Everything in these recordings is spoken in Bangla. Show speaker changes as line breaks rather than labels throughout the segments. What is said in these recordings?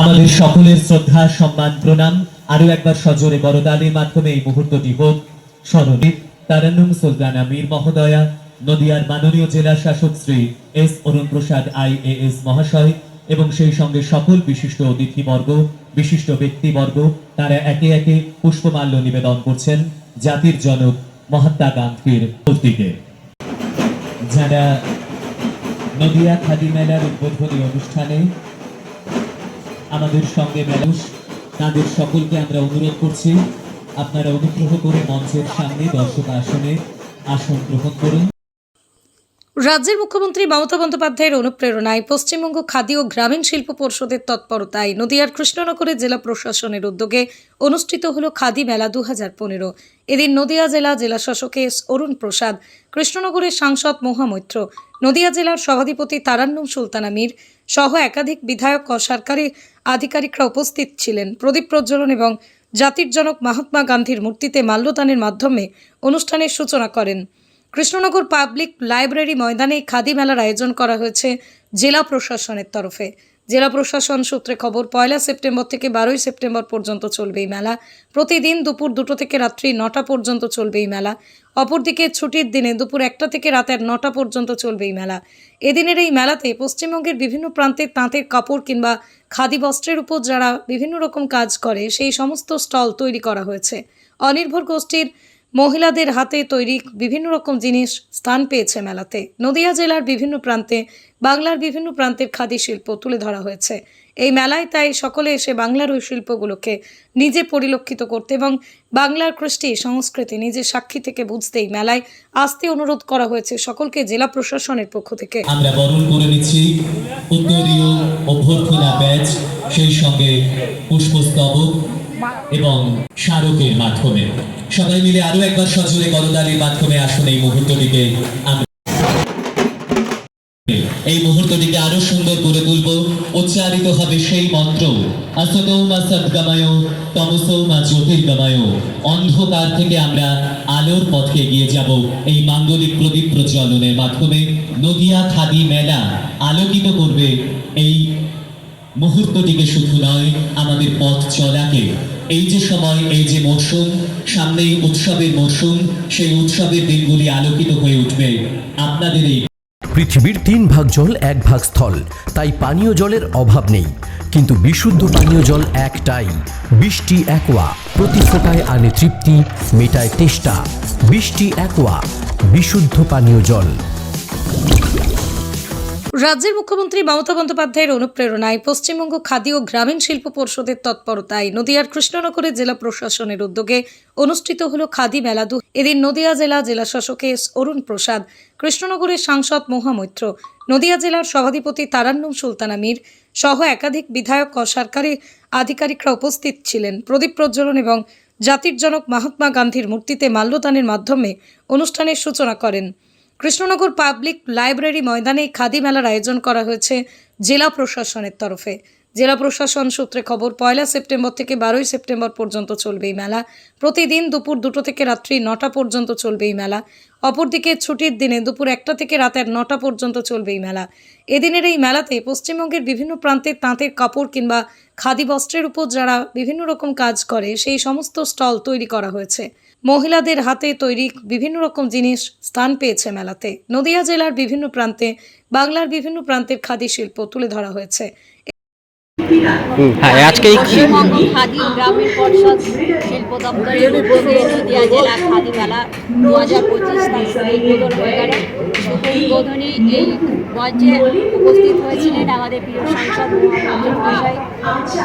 আমাদের সকলের শ্রদ্ধা, সম্মান, প্রণাম। আরও একবার সজোরে বড়দানের মাধ্যমে এই মুহূর্তটি হোক। স্মরণে তারান্নুম সুলতানা মীর মহোদয়া, নদিয়ার মাননীয় জেলা শাসক শ্রী এস অরুণ প্রসাদ আইএএস মহাশয় এবং সেই সঙ্গে সকল বিশিষ্ট অতিথিবর্গ, বিশিষ্ট ব্যক্তিবর্গ, তারা একে একে পুষ্পমাল্য নিবেদন করছেন জাতির জনক মহাত্মা গান্ধীর মূর্তিকে যারা নদিয়া খাদি মেলার উদ্বোধনী অনুষ্ঠানে আমাদের সঙ্গে মেলাউস তাদের সকলকে আমরা অনুরোধ করছি, আপনারা অনুগ্রহ করে মঞ্চের সামনে দর্শক আসনে আসন গ্রহণ করুন।
রাজ্যের মুখ্যমন্ত্রী মমতা বন্দ্যোপাধ্যায়ের অনুপ্রেরণায় পশ্চিমবঙ্গ খাদি ও গ্রামীণ শিল্প পর্ষদের তৎপরতায় নদিয়ার কৃষ্ণনগরে জেলা প্রশাসনের উদ্যোগে অনুষ্ঠিত হল খাদি মেলা দু হাজার পনেরো। এদিন নদিয়া জেলা জেলা শাসক এস অরুণ প্রসাদ, কৃষ্ণনগরের সাংসদ মহামৈত্র, নদিয়া জেলার সভাধিপতি তারান্নুম সুলতানা মীর সহ একাধিক বিধায়ক ও সরকারি আধিকারিকরা উপস্থিত ছিলেন। প্রদীপ প্রজ্বলন এবং জাতির জনক মহাত্মা গান্ধীর মূর্তিতে মাল্যদানের মাধ্যমে অনুষ্ঠানের সূচনা করেন। কৃষ্ণনগর পাবলিক লাইব্রেরি ময়দানে খাদি মেলার আয়োজন করা হয়েছে জেলা প্রশাসনের তরফে। জেলা প্রশাসন সূত্রে খবর, পয়লা সেপ্টেম্বর থেকে বারোই সেপ্টেম্বর পর্যন্ত চলবে এই মেলা। প্রতিদিন দুপুর দুটো থেকে রাত্রি নটা পর্যন্ত চলবে এই মেলা। অপরদিকে ছুটির দিনে দুপুর একটা থেকে রাতের নটা পর্যন্ত চলবে এই মেলা। এদিনের এই মেলাতে পশ্চিমবঙ্গের বিভিন্ন প্রান্তে তাঁতের কাপড় কিংবা খাদি বস্ত্রের উপর যারা বিভিন্ন রকম কাজ করে, সেই সমস্ত স্টল তৈরি করা হয়েছে। অনির্ভর গোষ্ঠীর মহিলাদের হাতে তৈরি বিভিন্ন রকম জিনিস স্থান পেয়েছে মেলাতে। নদিয়া জেলার বিভিন্ন প্রান্তে, বাংলার বিভিন্ন প্রান্তের খাদি শিল্প তুলে ধরা হয়েছে। এই মেলায় তাই সকলে এসে বাংলার ওই শিল্পগুলোকে নিজে পরিলক্ষিত করতে এবং বাংলার কৃষ্টি, সংস্কৃতি নিজের সাক্ষী থেকে বুঝতে এই মেলায় আসতে অনুরোধ করা হয়েছে সকলকে জেলা প্রশাসনের পক্ষ থেকে।
আমরা বরণ করে নিচ্ছি উত্তরীয় অভ্যর্থনা ব্যাচ, সেই সঙ্গে পুষ্পস্তবক এবং স্মারকের মাধ্যমে। সবাই মিলে আরও একবার সজোরে করতালির মাধ্যমে আসুন এই মুহূর্তটিকে এই মুহূর্তটিকে আরও সুন্দর করে তুলব। উচ্চারিত হবে সেই মন্ত্র অন্ধকার থেকে আমরা আলোর পথে এগিয়ে যাব এই মাঙ্গলিক প্রদীপ প্রজ্বলনের মাধ্যমে। নদিয়া খাদি মেলা আলোকিত করবে এই মুহূর্তটিকে শুধু নয়, আমাদের পথ চলাকে। এই যে সময়, এই যে মরশুম, সামনেই উৎসবের মরশুম, সেই উৎসবের দিনগুলি আলোকিত হয়ে উঠবে। আপনাদের এই
পৃথিবীর তিন ভাগ জল, এক ভাগ স্থল। তাই পানীয় জলের অভাব নেই। কিন্তু বিশুদ্ধ পানীয় জল একটাই। বৃষ্টি, একোয়া। প্রতি ফোটায় আনে তৃপ্তি, মেটায় তেষ্টা। বৃষ্টি, একোয়া। বিশুদ্ধ পানীয় জল।
রাজ্যের মুখ্যমন্ত্রী মমতা বন্দ্যোপাধ্যায়ের অনুপ্রেরণায় পশ্চিমবঙ্গ খাদি ও গ্রামীণ শিল্প পর্ষদের তৎপরতায় নদিয়ার কৃষ্ণনগরে জেলা প্রশাসনের উদ্যোগে অনুষ্ঠিত হল খাদি মেলা দু এদিন নদিয়া জেলা জেলা শাসক এস অরুণ প্রসাদ, কৃষ্ণনগরের সাংসদ মহামৈত্র, নদিয়া জেলার সভাধিপতি তারান্নুম সুলতানা মীর সহ একাধিক বিধায়ক ও সরকারি আধিকারিকরা উপস্থিত ছিলেন। প্রদীপ প্রজ্বলন এবং জাতির জনক মহাত্মা গান্ধীর মূর্তিতে মাল্যদানের মাধ্যমে অনুষ্ঠানের সূচনা করেন। কৃষ্ণনগর পাবলিক লাইব্রেরি ময়দানে খাদি মেলার আয়োজন করা হয়েছে জেলা প্রশাসনের তরফে। জেলা প্রশাসন সূত্রে খবর, পয়লা সেপ্টেম্বর থেকে বারোই সেপ্টেম্বর পর্যন্ত চলবে এই মেলা। প্রতিদিন দুপুর দুটো থেকে রাত্রি নটা পর্যন্ত চলবে এই মেলা। অপরদিকে ছুটির দিনে দুপুর একটা থেকে রাতের নটা পর্যন্ত চলবে এই মেলা। এদিনের এই মেলাতে পশ্চিমবঙ্গের বিভিন্ন প্রান্তে তাঁতের কাপড় কিংবা খাদি বস্ত্রের উপর যারা বিভিন্ন রকম কাজ করে, সেই সমস্ত স্টল তৈরি করা হয়েছে। মহিলাদের হাতে তৈরি বিভিন্ন রকম জিনিস স্থান পেয়েছে মেলাতে। নদিয়া জেলার বিভিন্ন প্রান্তে, বাংলার বিভিন্ন প্রান্তের খাদি শিল্প তুলে ধরা হয়েছে।
হ্যাঁ আজকে
খাদি গ্রামীণ পর্ষদ শিল্প দপ্তরের উদ্যোগে নদিয়া জেলা খাদি মেলা দু হাজার পঁচিশ তার উদ্বোধন হয়ে গেল। উদ্বোধনী এই মঞ্চে উপস্থিত হয়েছিলেন আমাদের প্রিয় সাংসদ মশাই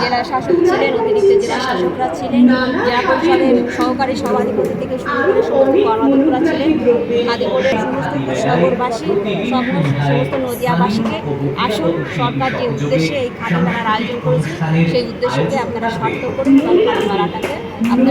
জেলা শাসক ছিলেন, অতিরিক্ত জেলা শাসকরা ছিলেন, জেলা পরিষদের সহকারী সভাধিপতি থেকে শুরু করে সমস্ত কর্মাধ্যক্ষরা ছিলেন। খাদি বোর্ডের সমস্ত কৃষ্ণনগরবাসী, সমস্ত সমস্ত নদিয়াবাসীকে আসুন, সরকার যে উদ্দেশ্যে এই খাদি মেলার আয়োজন করেছে, সেই উদ্দেশ্যকে আপনারা সার্থক করুন এবং খাদি মেলাটাকে আপনারা